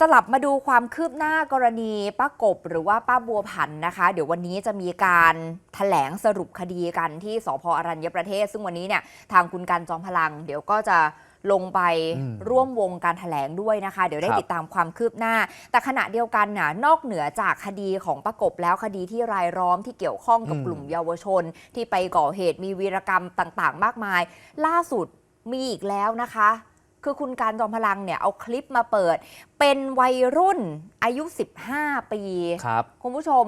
สลับมาดูความคืบหน้ากรณีป้ากบหรือว่าป้าบัวผันนะคะ เดี๋ยววันนี้จะมีการแถลงสรุปคดีกันที่สพอรัญญประเทศ ซึ่งวันนี้เนี่ยทางคุณการจอมพลัง เดี๋ยวก็จะลงไปร่วมวงการแถลงด้วยนะคะ เดี๋ยวได้ติดตามความคืบหน้า แต่ขณะเดียวกันน่ะนอกเหนือจากคดีของป้ากบแล้วคดีที่รายล้อมที่เกี่ยวข้องกับกลุ่มเยาวชน ที่ไปก่อเหตุมีวีรกรรมต่างๆ มากมาย ล่าสุดมีอีกแล้วนะคะ คือคุณการจอมพลังเนี่ยเอาคลิปมาเปิด เป็นวัยรุ่นอายุ 15 ปีครับคุณผู้ชม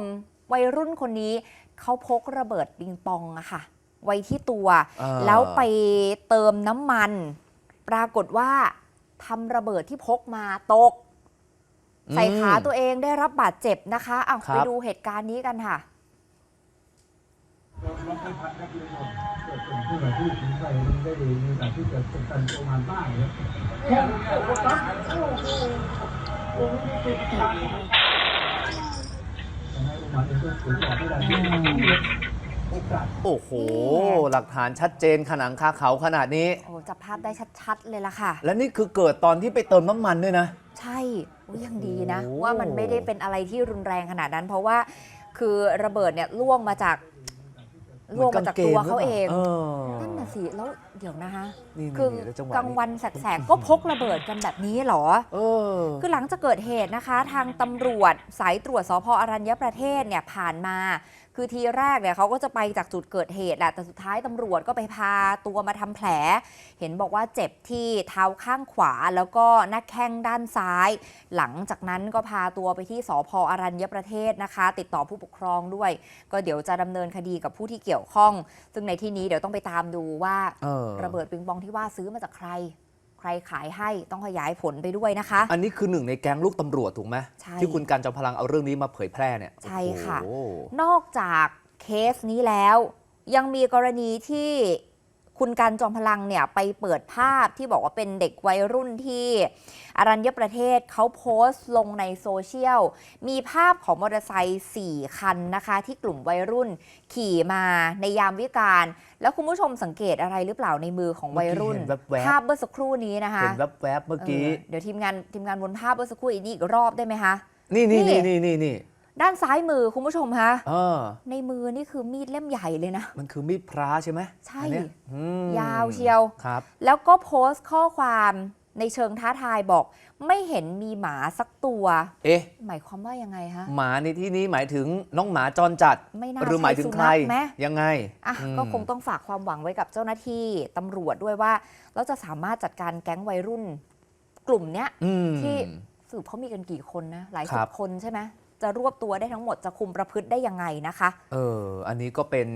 วัยรุ่นคนนี้เขาพกระเบิดปิงปองอะค่ะ ไว้ที่ตัวอ่าแล้วไปเติมน้ำมัน ปรากฏว่าทำระเบิดที่พกมาตก ใส่ขาตัวเองได้รับบาดเจ็บนะคะเอาครับไปดูเหตุการณ์นี้กันค่ะ เราไปพักนักเรียนหมดเกิดเป็นผู้แบบผู้ถึงใจมันได้ดีมีแต่ที่เกิดเป็นการประมาณบ้างเนี่ยแค่นี้ก็ปั๊บโอ้โหโอ้โหติดขัดทำให้อุมาเองก็สูงกว่าไม่ได้โอกาสโอ้โหนี่ไงหลักฐานชัดเจนขนังคาเขาขนาดนี้ โอ้จับภาพได้ชัดๆ เลยล่ะค่ะ และนี่คือเกิดตอนที่ไปเติมน้ำมันด้วยนะ ใช่อุ๊ยยังดีนะโอ้โหว่ามันไม่ได้เป็นอะไรที่รุนแรงขนาดนั้น เพราะว่าคือระเบิดเนี่ยล่วงมาจาก ล่วงมาจากตัวเขาเองเออนั่นน่ะสิ แล้วเดี๋ยวนะคะ นี่คือนี่แล้วจังหวะกลางวันแสกๆก็พกระเบิดกันแบบนี้เหรอ เออ คือหลังจากเกิดเหตุนะคะ ทางตำรวจสายตรวจสพอรัญญประเทศเนี่ยผ่านมา คือทีแรกเนี่ยเขาก็จะไปจากจุดเกิดเหตุแหละแต่สุดท้ายตำรวจก็ไปพาตัวมาทำแผล เห็นบอกว่าเจ็บที่เท้าข้างขวาแล้วก็หน้าแข้งด้านซ้าย หลังจากนั้นก็พาตัวไปที่สพอรัญญประเทศนะคะ ติดต่อผู้ปกครองด้วย ก็เดี๋ยวจะดำเนินคดีกับผู้ที่เกี่ยวข้อง ซึ่งในที่นี้เดี๋ยวต้องไปตามดูว่าเออระเบิดปิงปองที่ว่าซื้อมาจากใคร ใครขายให้ต้องขยายผลไปด้วยนะคะ อันนี้คือหนึ่งในแก๊งลูกตำรวจถูกไหมใช่ที่คุณการจอมพลังเอาเรื่องนี้มาเผยแพร่เนี่ยใช่ค่ะโอ้โหนอกจากเคสนี้แล้ว ยังมีกรณีที่ คุณการจอมพลังเนี่ยไปเปิดภาพที่บอกว่าเป็นเด็กวัยรุ่นที่อรัญญประเทศเขาโพสต์ลงในโซเชียล มีภาพของมอเตอร์ไซค์4คันนะคะ ที่กลุ่มวัยรุ่นขี่มาในยามวิกาลแล้วคุณผู้ชมสังเกตอะไรหรือเปล่าในมือของวัยรุ่นเมื่อกี้เห็นแวบๆภาพเมื่อสักครู่นี้นะคะเห็นแวบๆเมื่อกี้เออเดี๋ยวทีมงานทีมงานวนภาพเมื่อสักครู่อีกนี่อีกรอบได้ไหมคะนี่นี่นี่นี่นี่นี่นี่ ด้านซ้ายมือคุณผู้ชมคะเออ ในมือนี่คือมีดเล่มใหญ่เลยนะ มันคือมีดพระใช่ไหมใช่ อันเนี้ยอืมยาวเชียว ครับ แล้วก็โพสต์ข้อความในเชิงท้าทายบอก ไม่เห็นมีหมาสักตัว เอ๊ะ หมายความว่ายังไงคะหมาในที่นี้หมายถึงน้องหมาจรจัด ไม่น่าหรือหมายถึงใคร ใช่สุนัขไหม ยังไงอะอืม ก็คงต้องฝากความหวังไว้กับเจ้าหน้าที่ตำรวจด้วยว่า เราจะสามารถจัดการแก๊งวัยรุ่น กลุ่มเนี้ย อืม ที่ สืบเขามีกันกี่คนนะ หลายคสิรับบ คนใช่ไหม จะรวบตัวได้ทั้งหมดจะคุมประพฤติได้ยังไงนะคะ เออ อันนี้ก็เป็น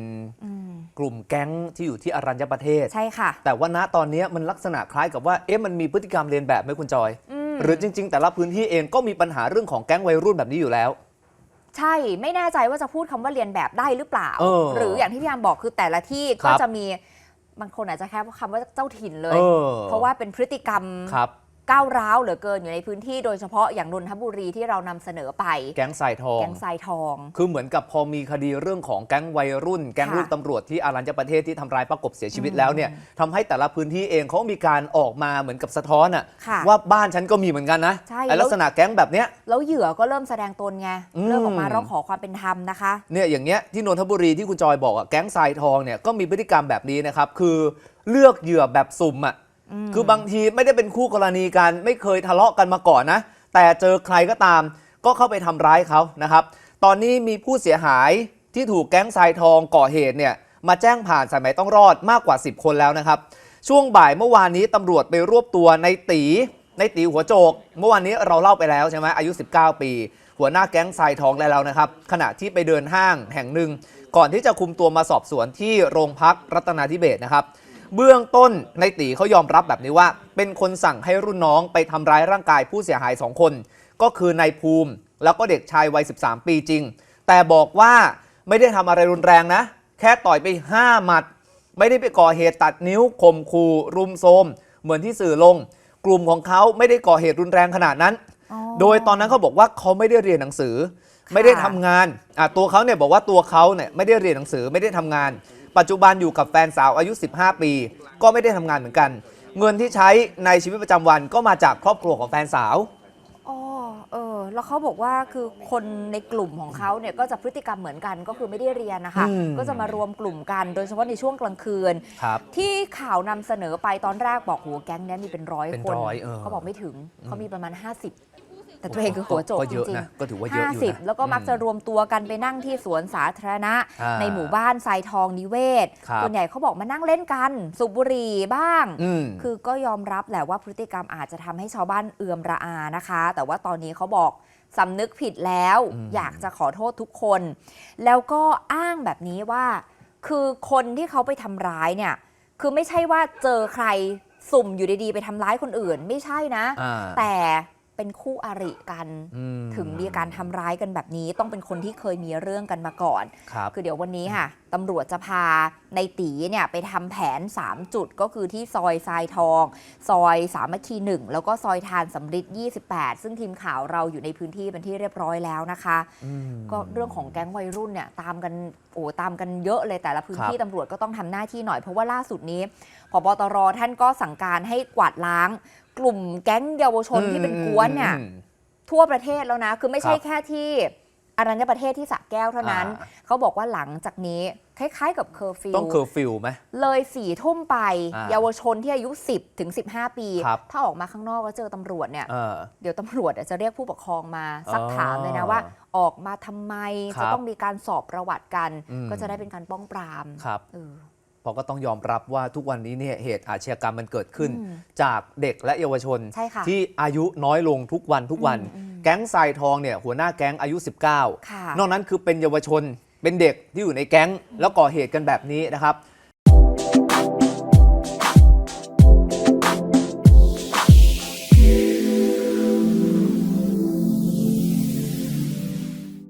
อืมกลุ่มแก๊งที่อยู่ที่อรัญญประเทศ ใช่ค่ะ แต่ว่าณตอนนี้มันลักษณะคล้ายกับว่า เอ๊ะ มันมีพฤติกรรมเรียนแบบไหมคุณจอยอืมหรือจริง ๆ แต่ละพื้นที่เองก็มีปัญหาเรื่องของแก๊งวัยรุ่นแบบนี้อยู่แล้วใช่ ไม่แน่ใจว่าจะพูดคำว่าเรียนแบบได้หรือเปล่าเออหรืออย่างที่พี่ยามบอกคือแต่ละที่ครัก็บจะมีบางคนอาจจะแค่คำว่าเจ้าถิ่นเลยเออเพราะว่าเป็นพฤติกรรมครับ ก้าวร้าวเหลือเกินอยู่ในพื้นที่โดยเฉพาะอย่างนนทบุรีที่เรานำเสนอไป แก๊งสายทอง แก๊งทรายทอง คือเหมือนกับพอมีคดีเรื่องของแก๊งวัยรุ่น แก๊งค่ะลูกตำรวจที่อารัญญประเทศที่ทำร้ายประกบเสียชีวิตอืมแล้วเนี่ยทำให้แต่ละพื้นที่เองเขามีการออกมาเหมือนกับสะท้อนอะค่ะว่าบ้านฉันก็มีเหมือนกันนะใช่ไอ้แล้วลักษณะแก๊งแบบเนี้ยแล้วเหยื่อก็เริ่มแสดงตนไงอืมเริ่มออกมาร้องขอความเป็นธรรมนะคะเนี่ยอย่างเงี้ยที่นนทบุรีที่คุณจอยบอกอะแก๊งทรายทองเนี่ยก็มีพฤติกรรมแบบนี้นะครับคือเลือกเหยื่อแบบสุ่มอะม คือบางทีไม่ได้เป็นคู่กรณีกัน ไม่เคยทะเลาะกันมาก่อนนะ แต่เจอใครก็ตาม ก็เข้าไปทำร้ายเขานะครับ ตอนนี้มีผู้เสียหายที่ถูกแก๊งทรายทองก่อเหตุเนี่ยมาแจ้งผ่านสายไหมต้องรอดมากกว่า 10 คนแล้วนะครับ ช่วงบ่ายเมื่อวานนี้ตำรวจไปรวบตัวในตีในตีหัวโจก เมื่อวานนี้เราเล่าไปแล้วใช่ไหมอายุ 19 ปี หัวหน้าแก๊งทรายทองได้แล้วนะครับ ขณะที่ไปเดินห้างแห่งหนึ่ง ก่อนที่จะคุมตัวมาสอบสวนที่โรงพักรัตนาธิเบศนะครับ เบื้องต้นในตีเขายอมรับแบบนี้ว่า เป็นคนสั่งให้รุ่นน้องไปทำร้ายร่างกายผู้เสียหาย 2 คน ก็คือนายภูมิ แล้วก็เด็กชายวัย 13 ปีจริง แต่บอกว่าไม่ได้ทำอะไรรุนแรงนะ แค่ต่อยไป5หมัด ไม่ได้ไปก่อเหตุตัดนิ้วข่มขู่รุมโทรมเหมือนที่สื่อลง กลุ่มของเขาไม่ได้ก่อเหตุรุนแรงขนาดนั้นอ๋อโดยตอนนั้นเขาบอกว่าเขาไม่ได้เรียนหนังสือค่ะไม่ได้ทำงานอะตัวเขาเนี่ยบอกว่าตัวเขาเนี่ยไม่ได้เรียนหนังสือไม่ได้ทำงาน ปัจจุบันอยู่กับแฟนสาวอายุ 15 ปี ก็ไม่ได้ทำงานเหมือนกัน เงินที่ใช้ในชีวิตประจำวันก็มาจากครอบครัวของแฟนสาว อ๋อเออ แล้วเขาบอกว่าคือคนในกลุ่มของเขาเนี่ยก็จะพฤติกรรมเหมือนกันก็คือไม่ได้เรียนนะคะ อืม ก็จะมารวมกลุ่มกันโดยเฉพาะในช่วงกลางคืน ครับ ที่ข่าวนำเสนอไปตอนแรกบอกโหแก๊งเนี้ยมีเป็นร้อยเป็นคนร้อยเออเขาบอกไม่ถึงเขามีประมาณ 50 แต่ตัวเองคือหัวโจกก็จเยอะริงนะก็ถือว่าๆเยอะห้าอยู่สิบนะแล้วก็มักจะรวมตัวกันไปนั่งที่สวนสาธารณะ อ่าในหมู่บ้านทรายทองนิเวศ ครับ ส่วนใหญ่เขาบอกมานั่งเล่นกัน สูบบุหรี่บ้าง อืม คือก็ยอมรับแหละว่าพฤติกรรมอาจจะทำให้ชาวบ้านเอือมระอานะคะ แต่ว่าตอนนี้เขาบอกสำนึกผิดแล้ว อืม อยากจะขอโทษทุกคน แล้วก็อ้างแบบนี้ว่า คือคนที่เขาไปทำร้ายเนี่ย คือไม่ใช่ว่าเจอใครสุ่มอยู่ดีๆ ไปทำร้ายคนอื่น ไม่ใช่นะ อ่า แต่ เป็นคู่อริกันอืถึงมีการทำร้ายกันแบบนี้ต้องเป็นคนที่เคยมีเรื่องกันมาก่อนครับคือเดี๋ยววันนี้ค่ะตำรวจจะพาในตีเนี่ยไปทำแผน 3 จุดก็คือที่ซอยทรายทอง ซอยสามัคคีหนึ่งแล้วก็ซอยทานสำริด28 ซึ่งทีมข่าวเราอยู่ในพื้นที่เป็นที่เรียบร้อยแล้วนะคะอืมก็เรื่องของแก๊งวัยรุ่นเนี่ยตามกันโอ้ตามกันเยอะเลยแต่ละพื้นที่ครับตำรวจก็ต้องทำหน้าที่หน่อยเพราะว่าล่าสุดนี้พบตรท่านก็สั่งการให้กวาดล้าง กลุ่มแก๊งเยาวชนที่เป็นกวนเนี่ยอืมทั่วประเทศแล้วนะ คือไม่ใช่ครับแค่ที่อรัญญประเทศที่สระแก้วเท่านั้นอ่าเขาบอกว่าหลังจากนี้คล้ายๆกับเคอร์ฟิวต้องเคอร์ฟิวไหมเลยสี่ทุ่มไปอ่าเยาวชนที่อายุ 10ถึง15 ปีครับถ้าออกมาข้างนอกแล้วเจอตำรวจเนี่ยเออเดี๋ยวตำรวจจะเรียกผู้ปกครองมาสักอ๋อถามเลยนะว่า ออกมาทำไมครับจะต้องมีการสอบประวัติกันอืมก็จะได้เป็นการป้องปรามครับเออเพ ราะก็ต้องยอมรับว่าทุกวันนี้เนี่ยเหตุอาชญากรรมมันเกิดขึ้นอืมจากเด็กและเยาวชนใช่ค่ะที่อายุน้อยลงทุกวันทุกวันอืมอืมแก๊งทรายทองเนี่ยหัวหน้าแก๊งอายุ 19ค่ะนอกนั้นคือเป็นเยาวชนเป็นเด็กที่อยู่ในแก๊งแล้วก่อเหตุกันแบบนี้นะครับ